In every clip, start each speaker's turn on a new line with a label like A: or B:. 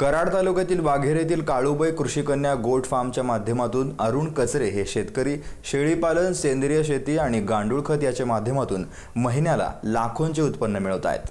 A: कराड तालुक्यातील वाघेर येथील काळूबाई कृषीकन्या गोट फार्मच्या माध्यमातून अरुण कचरे हे शेतकरी शेळीपालन सेंद्रिय शेती आणि गांडूळ खत याच्या माध्यमातून महिन्याला लाखोंचे उत्पन्न मिळवत आहेत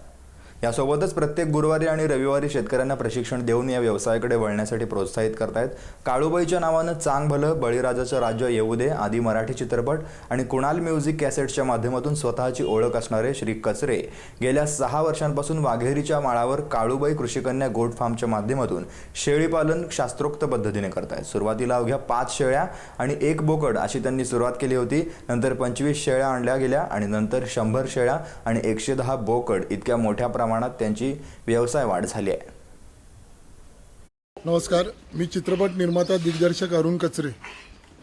A: यासोबतच प्रत्येक गुरुवारी आणि रविवारी शेतकऱ्यांना प्रशिक्षण देऊन या व्यवसायाकडे वळण्यासाठी प्रोत्साहित करतायत. काळूबाईच्या नावानं चांग भलं बळीराजाचं राज्य येऊ दे आदी मराठी चित्रपट आणि कुणाल म्युझिक कॅसेट्सच्या माध्यमातून स्वतःची ओळख असणारे श्री कचरे गेल्या सहा वर्षांपासून वाघेरीच्या माळावर काळूबाई कृषीकन्या गोट फार्मच्या माध्यमातून शेळीपालन शास्त्रोक्त पद्धतीने करतायत. सुरुवातीला अवघ्या पाच शेळ्या आणि एक बोकड अशी त्यांनी सुरुवात केली होती. नंतर पंचवीस शेळ्या आणल्या गेल्या आणि नंतर शंभर शेळ्या आणि एकशे दहा बोकड इतक्या मोठ्या प्रमाणात त्यांची व्यवसाय वाढ झाली आहे.
B: नमस्कार मी चित्रपट निर्माता दिग्दर्शक अरुण कचरे.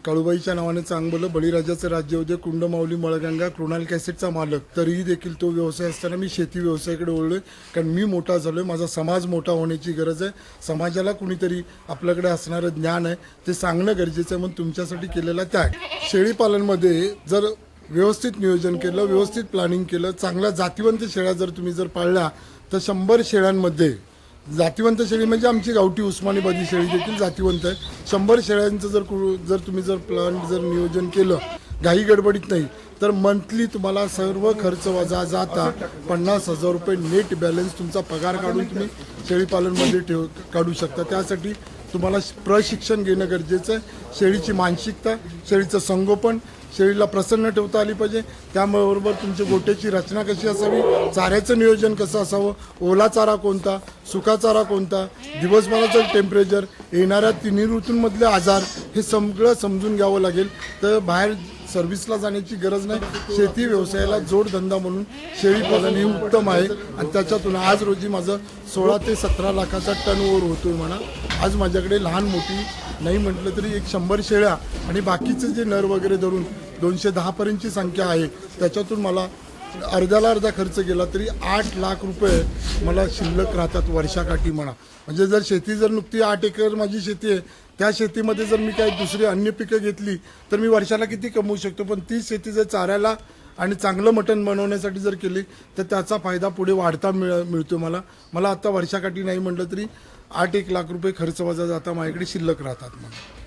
B: काळूबाईच्या नावाने चांगलं बळीराजाचं राज्य होते कुंडमाऊली मळगंगा कृणाल कॅसेटचा मालक. तरीही देखील तो व्यवसाय असताना मी शेती व्यवसायाकडे ओळलो कारण मी मोठा झालो आहे माझा समाज मोठा होण्याची गरज आहे. समाजाला कुणीतरी आपल्याकडे असणारं ज्ञान आहे ते सांगणं गरजेचं आहे म्हणून तुमच्यासाठी केलेला त्याग. शेळीपालनमध्ये जर व्यवस्थित नियोजन केलं व्यवस्थित प्लॅनिंग केलं. चांगल्या जातीवंत शेळ्या जर तुम्ही जर पाळल्या तर शंभर शेळ्यांमध्ये जातीवंत शेळी म्हणजे आमची गावठी उस्मानीबादी शेळी देखील जातीवंत आहे. शंभर शेळ्यांचं जर जर तुम्ही जर प्लॅन जर नियोजन केलं घाई गडबडीत नाही तर मंथली तुम्हाला सर्व खर्च वजा जाता. पन्नास हजार रुपये नेट बॅलन्स तुमचा पगार काढून तुम्ही शेळीपालनमध्ये ठेव काढू शकता. त्यासाठी तुम्हाला प्रशिक्षण घेणं गरजेचं आहे. शेळीची मानसिकता शेळीचं संगोपन शेळीला प्रसन्न ठेवता आली पाहिजे. त्याबरोबर तुमच्या गोट्याची रचना कशी असावी? चाऱ्याचं नियोजन कसं असावं? ओला चारा कोणता? सुका चारा कोणता? दिवसभराचं टेम्परेचर येणाऱ्या तिन्ही ऋतूंमधले आजार हे सगळं समजून घ्यावं लागेल. तर बाहेर सर्व्हिसला जाण्याची गरज नाही. शेती व्यवसायाला जोडधंदा म्हणून शेळीपालन हे उत्तम आहे. आणि त्याच्यातून आज रोजी माझं सोळा ते सतरा लाखाचा टर्न ओव्हर होतोय म्हणा. आज माझ्याकडे लहान मोठी नाही म्हटलं तरी एक शंभर शेळ्या आणि बाकीचे जे नर वगैरे धरून दोनशे दहापर्यंतची संख्या आहे त्याच्यातून मला अर्ध्याला अर्धा खर्च केला तरी आठ लाख रुपये मला शिल्लक राहतात वर्षाकाठी म्हणा. म्हणजे जर शेती जर नुकती आठ एकर माझी शेती आहे त्या शेतीमध्ये जर मी काही दुसरी अन्य पिकं घेतली तर मी वर्षाला किती कमवू शकतो? पण ती शेती जर चाऱ्याला आणि चांगलं मटण बनवण्यासाठी जर केली तर त्याचा फायदा पुढे वाढता मिळ मिळतो मला. मला आता वर्षाकाठी नाही म्हटलं तरी आठ एक लाख रुपये खर्च वजा जाता माझ्याकडे शिल्लक राहतात मला